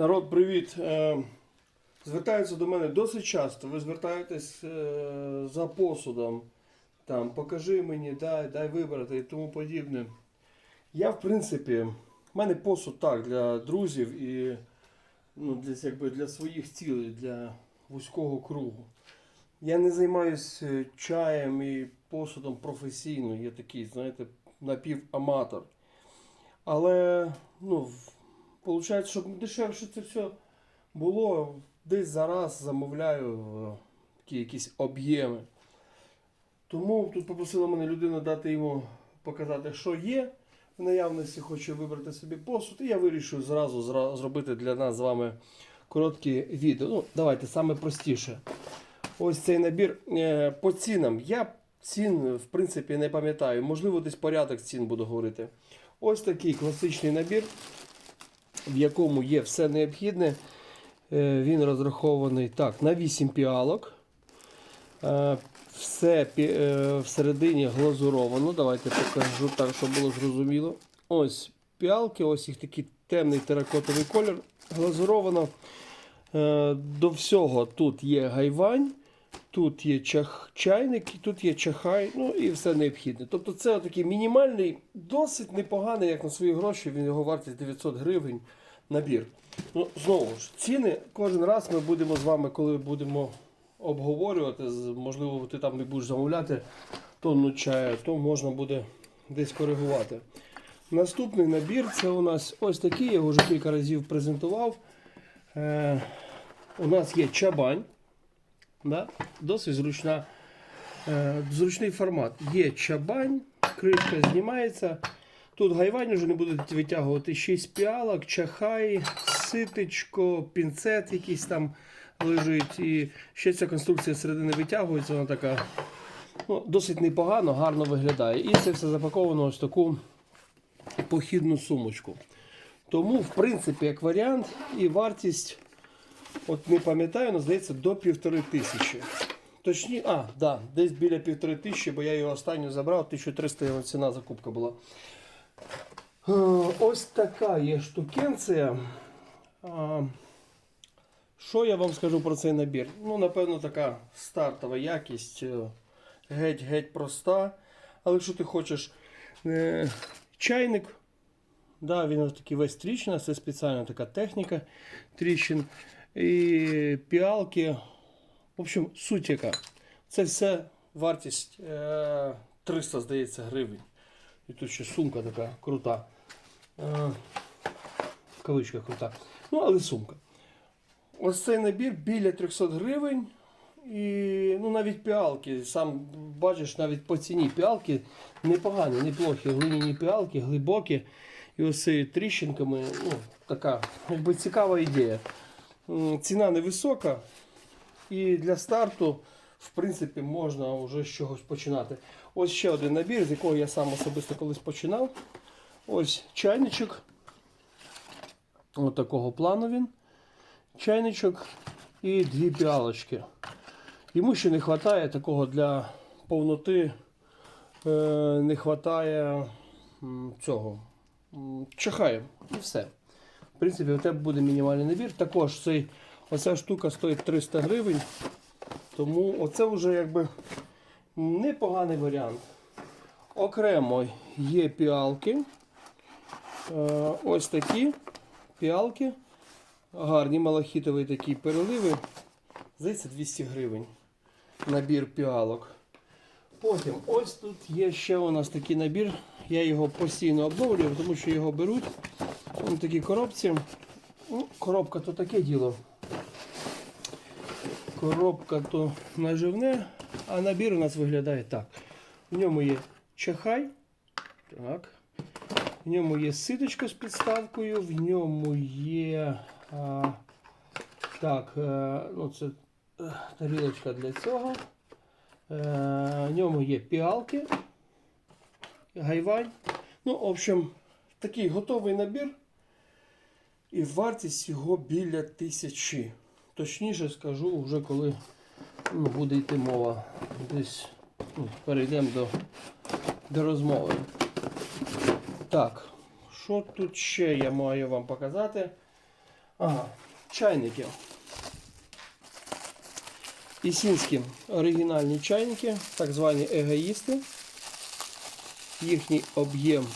Народ, привіт! Е, Звертаються до мене досить часто. Ви звертаєтесь е, за посудом. Там, покажи мені, дай, дай вибрати і тому подібне. Я, в принципі, в мене посуд так для друзів і ну, для, якби, для своїх цілей, для вузького кругу. Я не займаюся чаєм і посудом професійно. Я такий, знаєте, напіваматор. Але, ну, виходить, щоб дешевше це все було, десь зараз замовляю такі якісь об'єми. Тому тут попросила мене людина дати йому показати, що є. В наявності хочу вибрати собі посуд, і я вирішив зразу зробити для нас з вами коротке відео. Ну, давайте саме простіше. Ось цей набір е, по цінам. Я цін, в принципі, не пам'ятаю. Можливо, десь порядок цін буду говорити. Ось такий класичний набір, в якому є все необхідне. Е, Він розрахований так, на 8 піалок. Е, Все е, всередині глазуровано. Давайте покажу так, щоб було зрозуміло. Ось піалки, ось їх такий темний теракотовий колір. Глазуровано. До всього тут є гайвань, тут є чах, чайник, тут є чахай, ну і все необхідне. Тобто це такий мінімальний, досить непоганий, як на свої гроші, він його вартість 900 гривень набір. Ну, знову ж, ціни кожен раз ми будемо з вами, коли будемо обговорювати, можливо, ти там не будеш замовляти тонну чаю, то можна буде десь коригувати. Наступний набір це у нас ось такий, я його вже кілька разів презентував. Е, у нас є чабань. Да? Досить зручна, е, зручний формат. Є чабань, кришка знімається. Тут гайвань вже не будуть витягувати 6 піалок, чахай, ситечко, пінцет якийсь там лежить. І ще ця конструкція середини витягується, вона така ну, досить непогано, гарно виглядає. І це все запаковано ось таку похідну сумочку. Тому, в принципі, як варіант, і вартість, от не пам'ятаю, але здається, до півтори тисячі. Точні, а, да, десь біля півтори тисячі, бо я його останню забрав, 1300 його ціна закупка була. Е, Ось така є штукенція. Що я вам скажу про цей набір? Ну, напевно, така стартова якість, е, геть-геть проста. Але якщо ти хочеш е, чайник, да, він такий весь тріщина, це спеціальна така техніка тріщин. І піалки. В общем, суть яка. Це все вартість е, 300, здається, гривень. І тут ще сумка така крута. Е, в крута. Ну, але сумка. Ось цей набір біля 300 гривень. І ну, навіть піалки. Сам бачиш, навіть по ціні піалки непогані, неплохі. Глиняні піалки, глибокі. І ось цією тріщинками. Ну, така якби цікава ідея. Ціна невисока. І для старту, в принципі, можна вже з чогось починати. Ось ще один набір, з якого я сам особисто колись починав. Ось чайничок. Ось такого плану він. Чайничок і дві піалочки. Йому ще не вистачає такого для повноти. Е, не вистачає цього. м, Чахаю. І все. В принципі, у тебе буде мінімальний набір. Також цей, оця штука стоїть 300 гривень. Тому оце вже якби непоганий варіант. Окремо є піалки. Е, ось такі піалки. Гарні малахітові такі переливи. Здається, 200 гривень. Набір піалок. Потім ось тут є ще у нас такий набір. Я його постійно обновлюю, тому що його беруть. Ось такі коробці. Ну, коробка то таке діло. Коробка то наживне, а набір у нас виглядає так. В ньому є чахай. Так. В ньому є ситочка з підставкою, в ньому є а, так, е, ну це е, тарілочка для цього. Е, в ньому є піалки, гайвань. Ну, в общем, такий готовий набір. І вартість його біля тисячі. Точніше скажу, вже коли ну, буде йти мова. Десь ну, перейдемо до, до розмови. Так, що тут ще я маю вам показати? Ага, чайники. Ісінські оригінальні чайники, так звані егоїсти. Їхній об'єм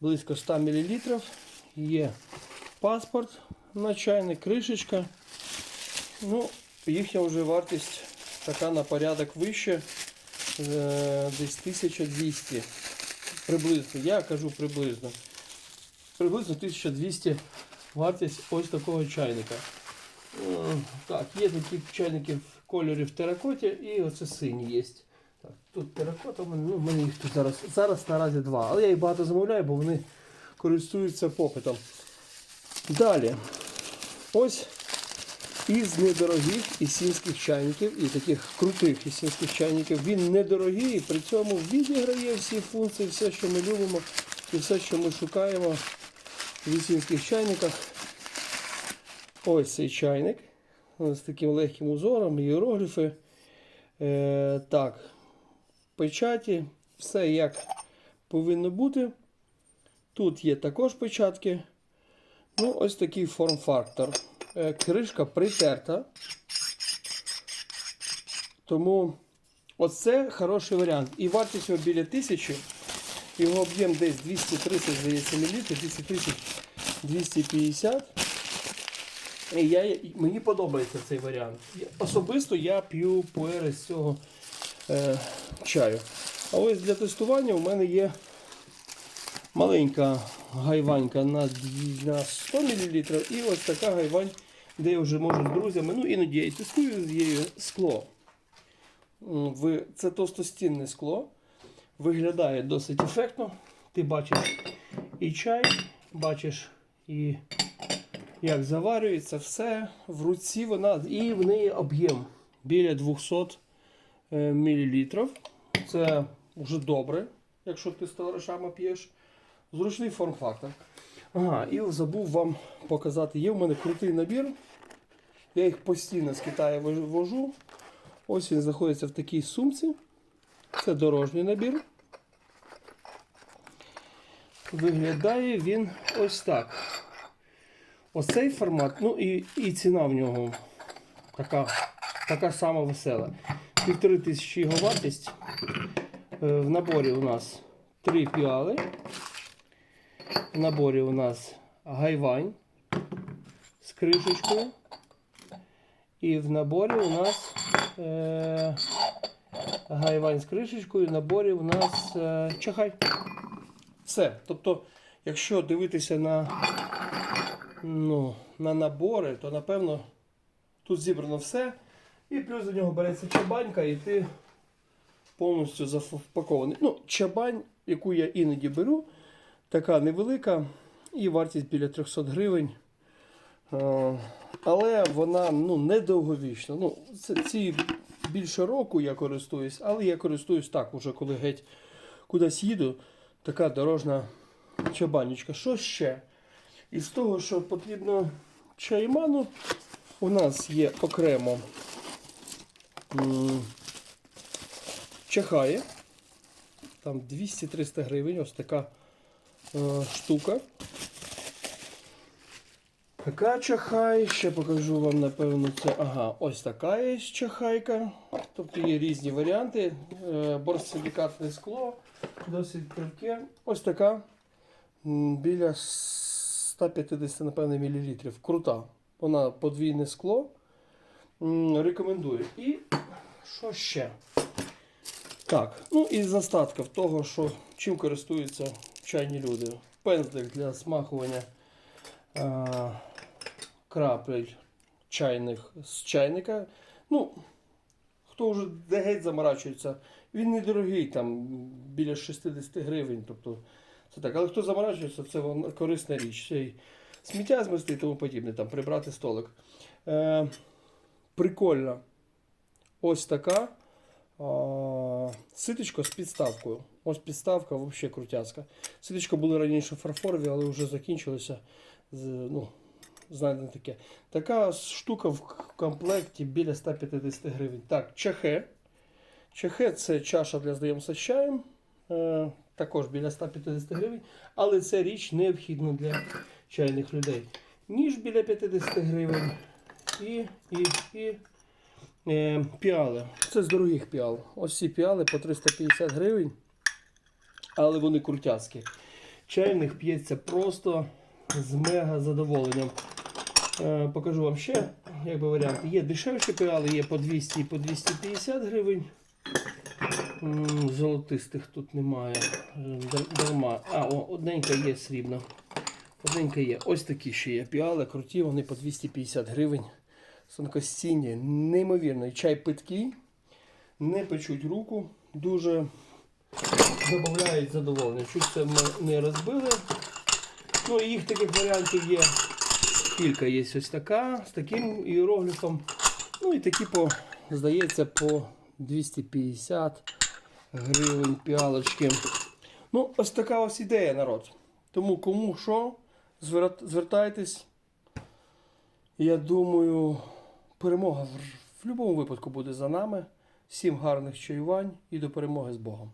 близько 100 мл. Є паспорт на чайник, кришечка. Ну, їхня вже вартість така на порядок вище. е, Десь 1200 приблизно. Я кажу приблизно. Приблизно 1200 вартість ось такого чайника. Так, є такі чайники в кольорі в теракоті і оце сині є. Так, тут теракота, в мене, ну, в мене їх тут зараз, зараз наразі два. Але я їх багато замовляю, бо вони користуються попитом. Далі. Ось із недорогих ісінських чайників і таких крутих ісінських чайників. Він недорогий, при цьому відіграє всі функції, все, що ми любимо, і все, що ми шукаємо в ісінських чайниках. Ось цей чайник. З таким легким узором, іерогліфи. Е, так, печаті, все як повинно бути. Тут є також печатки. Ну, ось такий форм-фактор. Е, кришка притерта. Тому оце хороший варіант. І вартість його біля 1000. Його об'єм десь 230, здається, мл, 230, 250. І я, мені подобається цей варіант. Особисто я п'ю пуери з цього е, чаю. А ось для тестування у мене є маленька гайванька на, 100 мл і ось така гайвань, де я вже можу з друзями. Ну, іноді я і тестую з її скло. Це товстостінне скло. Виглядає досить ефектно. Ти бачиш і чай, бачиш і як заварюється все. В руці вона і в неї об'єм біля 200 мл. Це вже добре, якщо ти з товаришами п'єш. Зручний форм-фактор. Ага, і забув вам показати. Є в мене крутий набір. Я їх постійно з Китаю вожу. Ось він знаходиться в такій сумці. Це дорожній набір. Виглядає він ось так. Оцей формат, ну і, і ціна в нього така, така сама весела. Півтори тисячі його вартість. Е, В наборі у нас три піали. В наборі у нас гайвань з кришечкою. І в наборі у нас е, гайвань з кришечкою, в наборі у нас е, чахай. Все. Тобто, якщо дивитися на, ну, на набори, то напевно тут зібрано все. І плюс до нього береться чабанька, і ти повністю запакований. Ну, чабань, яку я іноді беру, така невелика, і вартість біля 300 гривень. Е, Але вона ну, недовговічна. Ну, це, ці більше року я користуюсь, але я користуюсь так, уже коли геть кудись їду, така дорожна чабанечка. Що ще? Із того, що потрібно чайману, у нас є окремо чахає. Там 200-300 гривень, ось така штука. Така чахай, ще покажу вам, напевно, це. Ага, ось така є чахайка. Тобто є різні варіанти. Е, Борсилікатне скло, досить крихке. Ось така. Біля 150, напевно, мл. Крута. Вона подвійне скло. Рекомендую. І що ще? Так, ну і з остатків того, що чим користуються чайні люди. Пензлик для смахування а, крапель чайних з чайника. Ну, хто вже де геть заморачується, він недорогий, там біля 60 гривень. Тобто, це так. Але хто заморачується, це корисна річ. Сміття змести і тому подібне, там прибрати столик. Е, прикольно. Ось така. А, ситочко з підставкою. Ось підставка взагалі крутяцька. Ситочко були раніше фарфорові, але вже закінчилися. Ну, знайдено таке. Така штука в комплекті біля 150 гривень. Так, чахе. Чахе це чаша для знайомства з чаєм. Е, також біля 150 гривень. Але ця річ необхідна для чайних людей. ніж біля 50 гривень і, і, і е, піали. Це з дорогих піал. Ось ці піали по 350 гривень, але вони крутяцькі. Чай в них п'ється просто з мега задоволенням. Е, покажу вам ще якби варіант. Є дешевші піали, є по 200 і по 250 гривень. Золотистих тут немає. Е, Дарма. А, о, одненька є срібна. Одненька є. Ось такі ще є піали, круті, вони по 250 гривень. Сонкостінні, неймовірний. Чай питкий, не печуть руку, дуже додають задоволення. Чуть це ми не розбили. Ну і їх таких варіантів є кілька. Є ось така, з таким іерогліфом. Ну і такі по, здається, по 250 гривень піалочки. Ну, ось така ось ідея, народ. Тому кому що, звертайтесь. Я думаю, перемога в будь-якому випадку буде за нами. Всім гарних чаювань і до перемоги з Богом.